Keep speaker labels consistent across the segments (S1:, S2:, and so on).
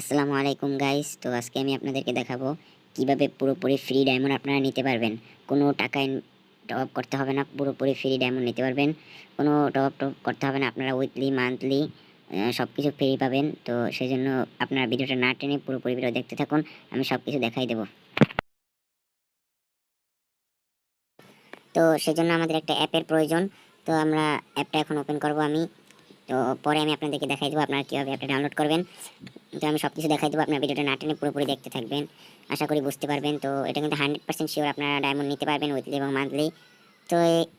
S1: আসসালামু আলাইকুম গাইস তো আজকে আমি আপনাদেরকে দেখাবো কীভাবে পুরোপুরি ফ্রি ডায়মন্ড আপনারা নিতে পারবেন। কোনো টাকায় টপ করতে হবে না, পুরোপুরি ফ্রি ডায়মন্ড নিতে পারবেন। কোনো টপ টপ করতে হবে না, আপনারা উইকলি মান্থলি সব কিছু ফ্রি পাবেন। তো সেই জন্য আপনারা ভিডিওটা না টেনে পুরোপুরি ভিডিও দেখতে থাকুন, আমি সব কিছু দেখাই দেবো। তো সেজন্য আমাদের একটা অ্যাপের প্রয়োজন। তো আমরা অ্যাপটা এখন ওপেন করব আমি। তো পরে আমি আপনাদেরকে দেখাই দেবো আপনারা কীভাবে অ্যাপটা ডাউনলোড করবেন। তো আমি সব কিছু দেখাই দেবো, আপনার ভিডিওটা না টেনে পুরোপুরি দেখতে থাকবেন। আশা করি বুঝতে পারবেন, তো এটা কিন্তু হান্ড্রেড পার্সেন্ট শিওর আপনারা ডায়মন্ড নিতে পারবেন উইকলি এবং মান্থলি তো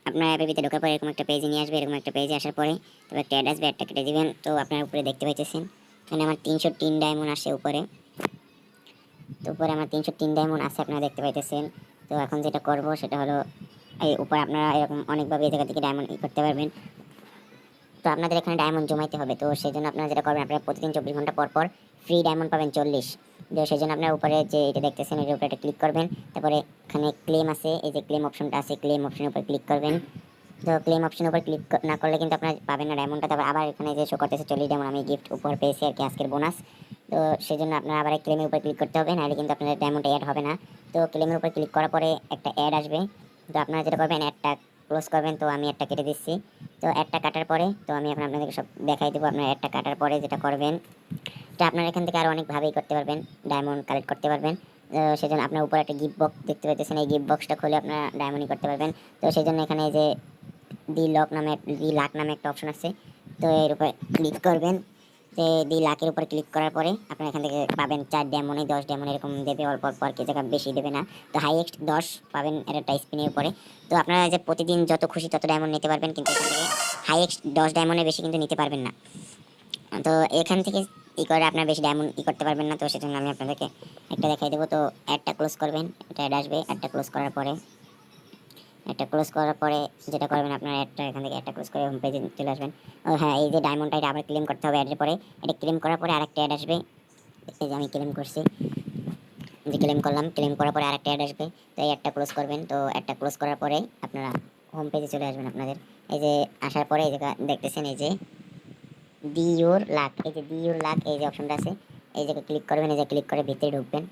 S1: আপনার অ্যাপের ভিতরে ঢোকার পরে এরকম একটা পেজে নিয়ে আসবে, এরকম একটা পেজে আসার পরে তবে একটা অ্যাড আসবে একটা কেটে দিবেন, তো আপনার উপরে দেখতে পাইতেছেন। এখানে আমার তিনশো তিন ডায়মন্ড আসে উপরে। তো উপরে আমার তিনশো তিন ডায়মন্ড আছে, আপনারা দেখতে পাইতেছেন। তো এখন যেটা করব সেটা হলো, এই উপরে আপনারা এরকম অনেকভাবে এই জায়গা থেকে ডায়মন্ড করতে পারবেন। তো আপনাদের এখানে ডায়মন্ড জমাইতে হবে। তো সেই জন্য আপনারা যেটা করবেন, আপনারা প্রতিদিন চব্বিশ ঘণ্টা পর পর ফ্রি ডায়মন্ড পাবেন চল্লিশ। তো সেই জন্য আপনার উপরে যে এটা দেখতেছেন, এটার উপরে একটা ক্লিক করবেন। তারপরে এখানে ক্লেম আছে, এই যে ক্লেম অপশনটা আছে ক্লেম অপশনের উপর ক্লিক করবেন। তো ক্লেম অপশনের উপর ক্লিক না করলে কিন্তু আপনার পাবেন না ডায়মন্ডটা তারপর আবার এখানে যে শো করতেছে, চল্লিশ ডায়মন্ড আমি গিফট উপর পেয়েছি আর কি, আজকের বোনাস তো সেই জন্য আপনার আবার ক্লেমের উপর ক্লিক করতে হবে, নাহলে কিন্তু আপনার ডায়মন্ড অ্যাড হবে না। তো ক্লেমের উপর ক্লিক করার পরে একটা অ্যাড আসবে। তো আপনারা যেটা করবেন অ্যাডটা ক্লোজ করবেন, তো আমি একটা কেটে দিচ্ছি। তো একটা কাটার পরে, তো আমি এখন আপনাদেরকে সব দেখাই দেবো, আপনার একটা কাটার পরে যেটা করবেন। তো আপনারা এখান থেকে আরও অনেকভাবেই করতে পারবেন ডায়মন্ড কালেক্ট করতে পারবেন। তো সেজন্য আপনার উপরে একটা গিফট বক্স দেখতে পাচ্ছেন এই গিফট বক্সটা খুলে আপনারা ডায়মন্ডই করতে পারবেন। তো সেই জন্য এখানে যে দি লক নামে দি লাক নামে একটা অপশন আছে। তো এর উপরে ক্লিক করবেন। তো দি লাখের উপর ক্লিক করার পরে আপনারা এখান থেকে পাবেন চার ডেমনে দশ ডেমন এরকম দেবে, অল্প অল্প আর কি, জায়গা বেশি দেবে না। তো হাইয়েস্ট দশ পাবেন একটা স্পিনের উপরে। তো আপনারা যে প্রতিদিন যত খুশি তত ডায়মন্ড নিতে পারবেন, কিন্তু এখান থেকে হাইয়েস্ট দশ ডায়মন্ডের বেশি কিন্তু নিতে পারবেন না। তো এখান থেকে ই করে আপনার বেশি ডায়মন্ড ই করতে পারবেন না, তো সেজন্য আমি আপনাদেরকে একটা দেখাই দেবো। তো অ্যাডটা ক্লোজ করবেন, এটা অ্যাড আসবে অ্যাডটা ক্লোজ করার পরে একটা ক্লোজ করার পরে যেটা করবেন আপনার অ্যাডটা এখান থেকে একটা ক্লোজ করে হোম পেজে চলে আসবেন। ও হ্যাঁ এই যে ডায়মন্ডটা এটা আবার ক্লেম করতে হবে অ্যাডের পরে। এটা ক্লেম করার পরে আরেকটা অ্যাড আসবে। এই যে আমি ক্লেম করছি। যে ক্লেম করলাম ক্লেম করার পরে আরেকটা অ্যাড আসবে। তো এই অ্যাডটা ক্লোজ করবেন। তো অ্যাডটা ক্লোজ করার পরে আপনারা হোম পেজে চলে আসবেন আপনাদের। এই যে আসার পরে এই যে দেখতেছেন এই যে ডি ইউর লাক এই যে ডি ইউর লাক এই যে অপশনটা আছে। এই জায়গায় ক্লিক করবেন, এই যে ক্লিক করে ভিতরে ঢুকবেন।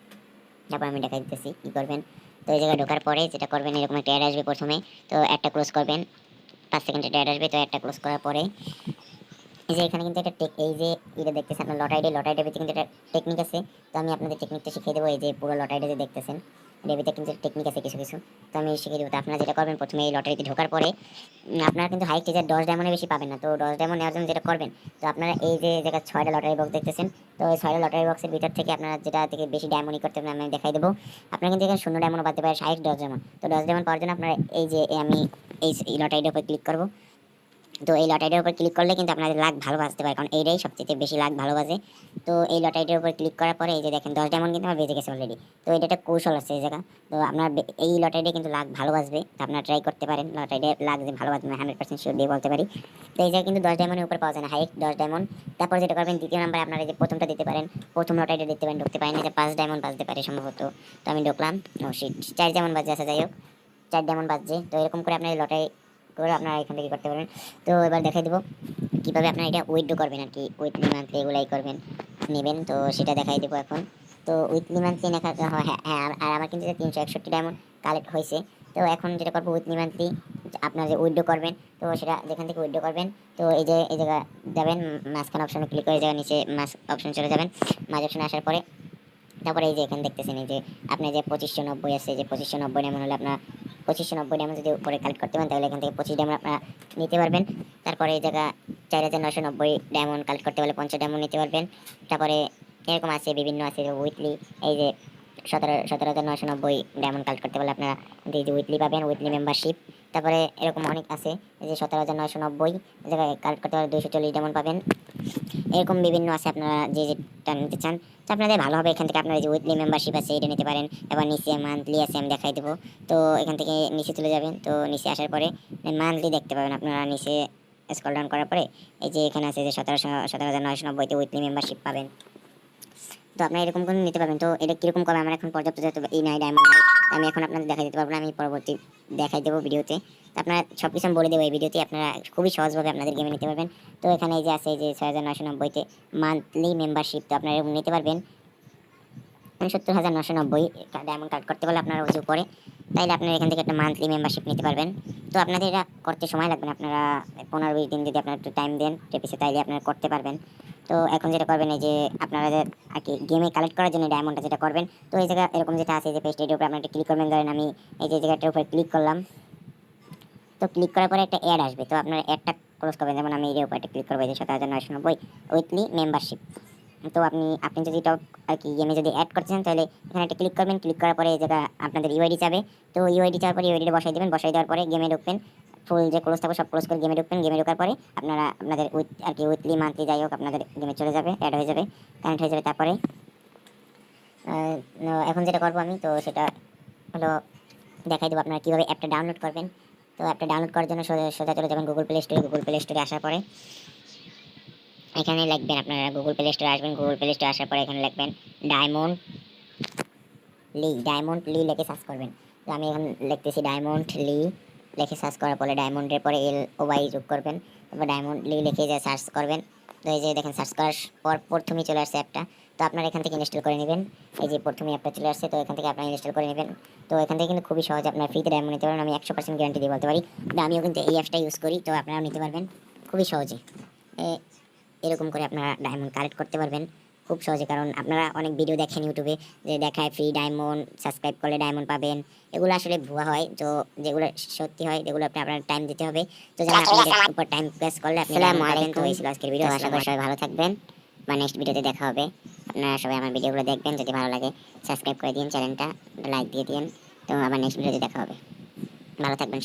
S1: তারপর আমি দেখা দিতেছি, কী করবেন? তো এই জায়গায় ঢোকার পরে যেটা করবেন, এরকম একটা অ্যাড আসবে প্রথমে, তো একটা ক্লোজ করবেন। পাঁচ সেকেন্ড একটা অ্যাড আসবে, তো একটা ক্লোজ করার পরে এই যে এখানে কিন্তু একটা টেক এই যে এটা দেখতেছেন আপনার লটাইডে লটাইডের কিন্তু একটা টেকনিক আছে। তো আমি আপনাদের টেকনিকটা শিখিয়ে দেবো, এই যে পুরো লটাইডে যে দেখতেছেন ভিতরে কিন্তু টেকনিক আছে কিছু কিছু। তো আমি শিখিয়ে দেবো। তো আপনারা যেটা করবেন, প্রথমে এই লটারিতে ঢোকার পরে আপনারা কিন্তু হাই টিজার দশ ডায়মন্ডে বেশি পাবেন না। তো দশ ডায়মন্ড নেওয়ার জন্য যেটা করবেন, তো আপনারা এই যে জায়গায় ছয়টা লটারি বক্স দেখতেছেন, তো এই ছয়টা লটারি বক্সের ভিতর থেকে আপনারা যেটা থেকে বেশি ডায়মন্ডই করতে পারবেন, আমি দেখাই দেবো। আপনারা কিন্তু এখানে শূন্য ডায়মন্ড পাতে পারে ষাট দশ ডায়মন্ড তো দশ ডায়মন্ড পাওয়ার জন্য আপনারা এই যে আমি এই লটারিটার উপর ক্লিক করব। তো এই লটারিটার উপর ক্লিক করলে কিন্তু আপনাদের লাখ ভালো বাজতে পারে। কারণ এইটাই সবচেয়ে বেশি লাখ ভালো বাজে তো এই লটারিটার উপর ক্লিক করার পরে এই যে দেখেন দশ ডায়মন্ড কিন্তু আমার বেজে গেছে অলরেডি তো এটা একটা কৌশল আছে এই জায়গা। তো আপনার এই লটারিটা কিন্তু লাখ ভালো বাজবে তো আপনারা ট্রাই করতে পারেন। লটারিটা লাখ যে ভালো বাজবে হান্ড্রেড পার্সেন্ট শিওর দিয়ে বলতে পারি। তো এই জায়গায় কিন্তু দশ ডায়মন্ডের উপর পাওয়া যায় না। হাইট দশ ডায়মন্ড তারপর যেটা করবেন দ্বিতীয় নাম্বারে আপনারা যে প্রথমটা দিতে পারেন। প্রথম লটারিটা দিতে পারেন। ঢুকতে পারেন। যে পাঁচ ডায়মন্ড বাজতে পারে সম্ভবত। তো আমি ঢুকলাম। ও shit, চার ডায়মন্ড বাজে আচ্ছা যাই হোক। চার ডায়মন্ড বাজছে। তো এরকম করে আপনার লটারি করে আপনারা এখান থেকে করতে পারবেন। তো এবার দেখাই দেবো কীভাবে আপনারা এটা উইথড্র করবেন আর কি। উইথলি মান্থলি এগুলাই করবেন, নেবেন, তো সেটা দেখাই দেবো এখন। তো উইথলি মান্থলি দেখা হ্যাঁ হ্যাঁ আর- আমার কিন্তু তিনশো একষট্টি ডায়মন্ড কালেক্ট হয়েছে। তো এখন যেটা করব উইথলি মান্থলি আপনারা যে উইথড্র করবেন, তো সেটা যেখান থেকে উইথড্র করবেন, তো এই যে, এই জায়গা যাবেন, মাঝখানে অপশনে ক্লিক করে জায়গা নিচে মাছ অপশন চলে যাবেন। মাঝ অপশনে আসার পরে, তারপরে এই যে এখানে দেখতেছেন, এই যে আপনি যে পঁচিশশো নব্বই আছে, যে পঁচিশশো নব্বই ডায়মন্ড হলে আপনার পঁচিশশো নব্বই ডায়মন্ড যদি উপরে কালেক্ট করতে পারেন, তাহলে এখান থেকে পঁচিশ ডায়মন্ড আপনারা নিতে পারবেন। তারপরে এই জায়গা চার হাজার নশো নব্বই ডায়মন্ড কালেক্ট করতে পারলে পঞ্চাশ ডায়মন্ড নিতে পারবেন। তারপরে এরকম আছে, বিভিন্ন আছে উইকলি এই যে সতেরো সতেরো হাজার নশো নব্বই ডায়মন্ড কালেক্ট করতে পারলে আপনারা এই যে উইকলি পাবেন উইকলি মেম্বারশিপ তারপরে এরকম অনেক আছে এই যে সতেরো হাজার নশো নব্বই জায়গায় কালেক্ট করতে পারলে দুইশো চল্লিশ ডায়মন্ড পাবেন। এরকম বিভিন্ন আছে আপনারা যে যেটা নিতে চান। তো আপনাদের ভালো হবে, এখান থেকে আপনারা যে উইকলি মেম্বারশিপ আছে এটা নিতে পারেন। এবার নিচে মান্থলি আছে, আমি দেখাই দেবো। তো এখান থেকে নিচে চলে যাবেন। তো নিচে আসার পরে মান্থলি দেখতে পাবেন আপনারা নিচে স্কল ডাউন করার পরে। এই যে এখানে আছে যে সতেরোশো, সতেরো হাজার নয়শো নব্বইতে উইকলি মেম্বারশিপ পাবেন। তো আপনারা এরকম করে নিতে পারবেন। তো এটা কীরকম কবে? আমার এখন পর্যাপ্ত যেহেতু এই নাই ডায়মন্ড নাই। আমি এখন আপনাদের দেখাই দিতে পারব না, আমি পরবর্তী দেখাই দেবো ভিডিওতে। তো আপনারা সব কিছু বলে দেবো এই ভিডিওতে, আপনারা খুবই সহজভাবে আপনাদের গেমে নিতে পারবেন। তো এখানে এই যে আছে, এই যে ছয় হাজার নশো নব্বইতে মান্থলি মেম্বারশিপ তো আপনারা এরকম নিতে পারবেন। সত্তর হাজার নশো নব্বই ডায়মন্ড কার্ড করতে পারলে আপনারা উঁচু করে তাইলে আপনারা এখান থেকে একটা মান্থলি মেম্বারশিপ নিতে পারবেন। তো আপনাদের এটা করতে সময় লাগবে আপনারা পনেরো বিশ দিন যদি আপনারা একটু টাইম দেন টেপিসে তাইলে আপনারা করতে পারবেন। তো এখন যেটা করবেন এই যে আপনারা যে আর কি গেমে কালেক্ট করার জন্য ডায়মন্ডটা যেটা করবেন, তো এই জায়গা এরকম যেটা আছে যে পেজটার উপরে আপনারা ক্লিক করবেন। ধরেন আমি এই যে জায়গাটার উপরে ক্লিক করলাম, তো ক্লিক করার পরে একটা অ্যাড আসবে। তো আপনারা অ্যাডটা ক্লোজ করবেন। যেমন আমি এই উপরে একটা ক্লিক করব, এই যে সতেরো হাজার নয়শো নব্বই উইকলি মেম্বারশিপ তো আপনি আপনি যদি এটা আর কি গেমে যদি অ্যাড করতে চান, তাহলে এখানে একটা ক্লিক করবেন। ক্লিক করার পরে এই জায়গা আপনাদের ইউআইডি চাবে। তো ইউআইডি চাওয়ার পরে ইউআইডিটা বসাই দেবেন। বসাই দেওয়ার পরে গেমে ঢুকবেন। ফুল যে ক্লোজ থাকবে, সব ক্লোজ করে গেমে ঢুকবেন। গেমে ঢোকার পরে আপনারা, আপনাদের উইথ, আর কি উইকলি মান্থলি যাই হোক, আপনাদের গেমে চলে যাবে অ্যাড হয়ে যাবে কানেক্ট হয়ে যাবে। তারপরে এখন যেটা করব আমি, তো সেটা হলো দেখাই দেবো আপনারা কীভাবে অ্যাপটা ডাউনলোড করবেন। তো অ্যাপটা ডাউনলোড করার জন্য সোজা চলে যাবেন গুগল প্লে স্টোরে গুগল প্লে স্টোরে আসার পরে এখানে লিখবেন আপনারা গুগল প্লে স্টোরে আসবেন। গুগল প্লে স্টোরে আসার পরে এখানে লিখবেন ডায়মন্ড লি ডায়মন্ড লি লিখে সার্চ করবেন। তো আমি এখন লিখতেছি ডায়মন্ড লি লিখে সার্চ করার পরে ডায়মন্ডের পরে এল ওয়াই যোগ করবেন। তারপর ডায়মন্ড লিখে যে সার্চ করবেন। তো এই যে দেখেন সার্চ করার পর প্রথমেই চলে আসছে অ্যাপটা তো আপনারা এখান থেকে ইনস্টল করে নেবেন। এই যে প্রথমেই অ্যাপটা চলে আসছে, তো এখান থেকে আপনারা ইনস্টল করে নেবেন। তো এখান থেকে কিন্তু খুবই সহজ, আপনার ফ্রিতে ডায়মন্ড নিতে পারেন। আমি একশো পার্সেন্ট গ্যারান্টি দিয়ে বলতে পারি। আমিও কিন্তু এই অ্যাপটা ইউজ করি, তো আপনারাও নিতে পারবেন। খুবই সহজে। এরকম করে আপনারা ডায়মন্ড কালেক্ট করতে পারবেন। খুব সহজে কারণ আপনারা অনেক ভিডিও দেখেন ইউটিউবে যে দেখায় ফ্রি ডায়মন্ড সাবস্ক্রাইব করলে ডায়মন্ড পাবেন। এগুলো আসলে ভুয়া হয় তো যেগুলো সত্যি হয় যেগুলো আপনি আপনার টাইম দিতে হবে। তো যেন আপনাদের উপর টাইম প্রেস করলে আপনি পাবেন। তো এই ছিল আজকের ভিডিও আশা করি সবাই ভালো থাকবেন। বা নেক্সট ভিডিওতে দেখা হবে। আপনারা সবাই আমার ভিডিওগুলো দেখবেন। যদি ভালো লাগে সাবস্ক্রাইব করে দিন চ্যানেলটা লাইক দিয়ে দিন। তো আবার নেক্সট ভিডিওতে দেখা হবে। ভালো থাকবেন সবাই।